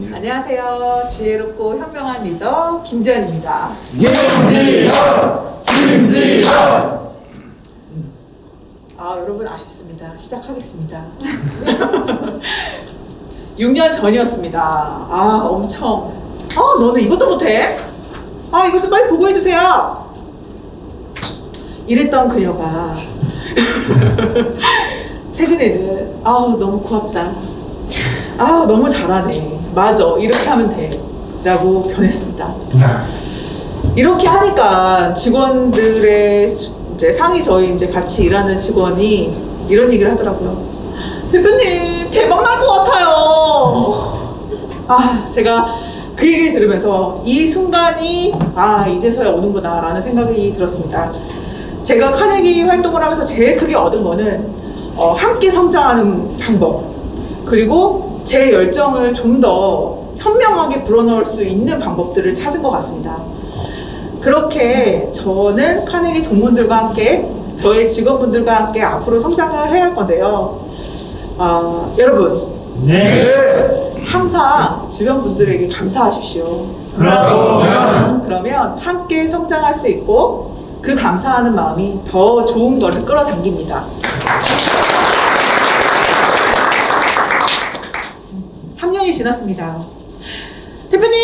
안녕하세요. 지혜롭고 현명한 리더 김지연입니다. 김지현! 김지현! 아, 여러분 아쉽습니다. 시작하겠습니다. 6년 전이었습니다. 아, 엄청. 아, 너는 이것도 못해? 아, 이것 좀 빨리 보고해 주세요. 이랬던 그녀가 최근에는 아우 너무 고맙다. 아 너무 잘하네. 맞아 이렇게 하면 돼. 라고 변했습니다. 이렇게 하니까 직원들의 수- 이제 상위 저희 이제 같이 일하는 직원이 이런 얘기를 하더라고요. 대표님 대박 날 것 같아요. 아 제가 그 얘기를 들으면서 이 순간이 아 이제서야 오는구나라는 생각이 들었습니다. 제가 카네기 활동을 하면서 제일 크게 얻은 거는 어, 함께 성장하는 방법 그리고 제 열정을 좀 더 현명하게 불어넣을 수 있는 방법들을 찾은 것 같습니다. 그렇게 저는 카네기 동문들과 함께 저의 직원분들과 함께 앞으로 성장을 해야 할 건데요. 아, 여러분 네. 항상 주변 분들에게 감사하십시오. 그러면 함께 성장할 수 있고 그 감사하는 마음이 더 좋은 것을 끌어당깁니다. 3년이 지났습니다. 대표님,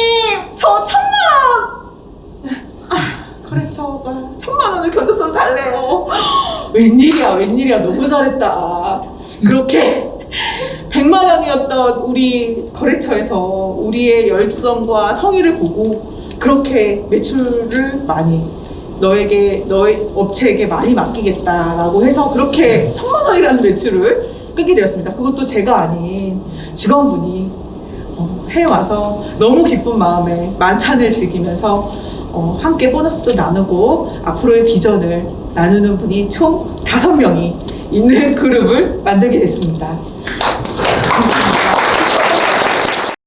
저 천만 원! 아, 거래처가 천만 원을 견적서로 달래요. 웬일이야, 웬일이야, 너무 잘했다. 그렇게 100만 원이었던 우리 거래처에서 우리의 열정과 성의를 보고 그렇게 매출을 많이 너에게 너의 업체에게 많이 맡기겠다라고 해서 그렇게 천만 원이라는 매출을 끄게 되었습니다. 그것도 제가 아닌 직원분이 어, 해와서 너무 기쁜 마음에 만찬을 즐기면서 어, 함께 보너스도 나누고 앞으로의 비전을 나누는 분이 총 다섯 명이 있는 그룹을 만들게 됐습니다.